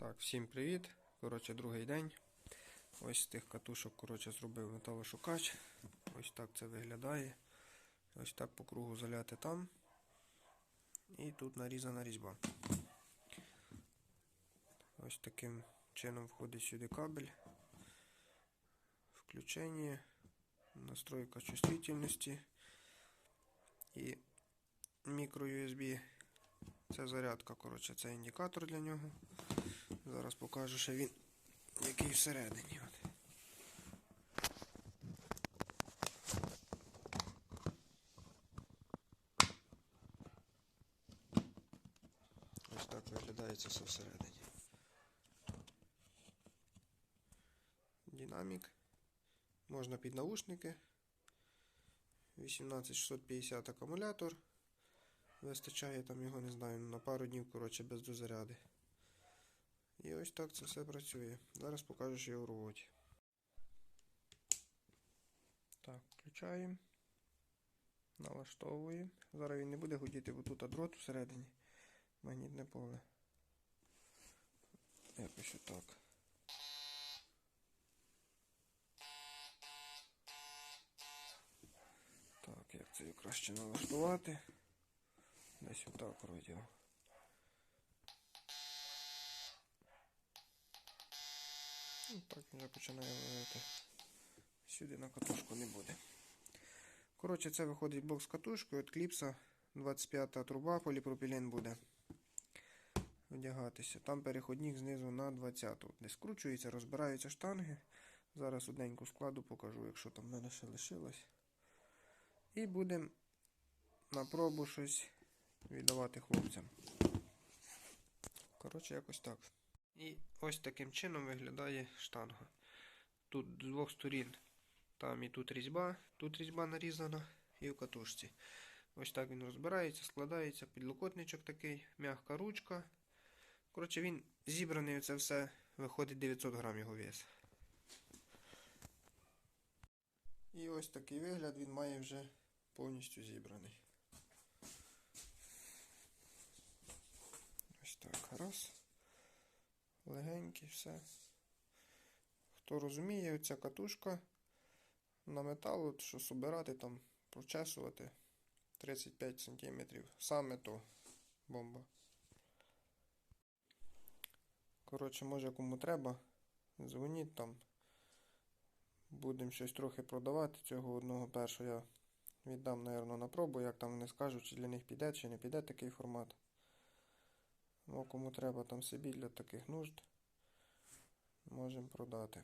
Так, всім привіт. Коротше, другий день. Ось з тих катушок, коротше, зробив металошукач. Ось так це виглядає. Ось так по кругу заляти там. І тут нарізана різьба. Ось таким чином входить сюди кабель. Включення, настройка чувствительності і мікро USB. Це зарядка, коротше, це індикатор для нього. Зараз покажу, що він який всередині. От. Ось так виглядає це все всередині. Динамік. Можна під наушники. 18650 акумулятор. Вистачає там його, не знаю, на пару днів, коротше, без дозаряди. І ось так це все працює. Зараз покажу, що його в роботі. Так, включаємо. Налаштовуємо. Зараз він не буде гудіти, бо тут дрот всередині. Магнітне поле. Якось отак. Так, як це краще налаштувати? Десь отак вроді. Ну, так вже починає ловити. Сюди на катушку не буде. Коротше, це виходить блок з катушкою. От кліпса 25-та труба, поліпропілен буде одягатися. Там переходник знизу на 20-ту. де скручується, розбираються штанги. Зараз одненьку складу покажу, якщо там в мене ще лишилось. І будемо на пробу щось віддавати хлопцям. Коротше, якось так. І ось таким чином виглядає штанга. Тут з двох сторін. Там і тут різьба, тут різьба нарізана і в катушці. Ось так він розбирається, складається, підлокотничок такий, м'яка ручка. Коротше, він зібраний, це все виходить 900 грам його вес. І ось такий вигляд він має вже повністю зібраний. Ось так, раз. Легенький, все. Хто розуміє, оця катушка на метал, от, що собирати там, прочесувати 35 см. Саме то бомба. Коротше, може кому треба, дзвоніть там. Будемо щось трохи продавати. Цього одного першого я віддам, напевно, на пробу, як там вони скажуть, чи для них піде, чи не піде такий формат. Ну, кому треба там собі для таких нужд, можемо продати.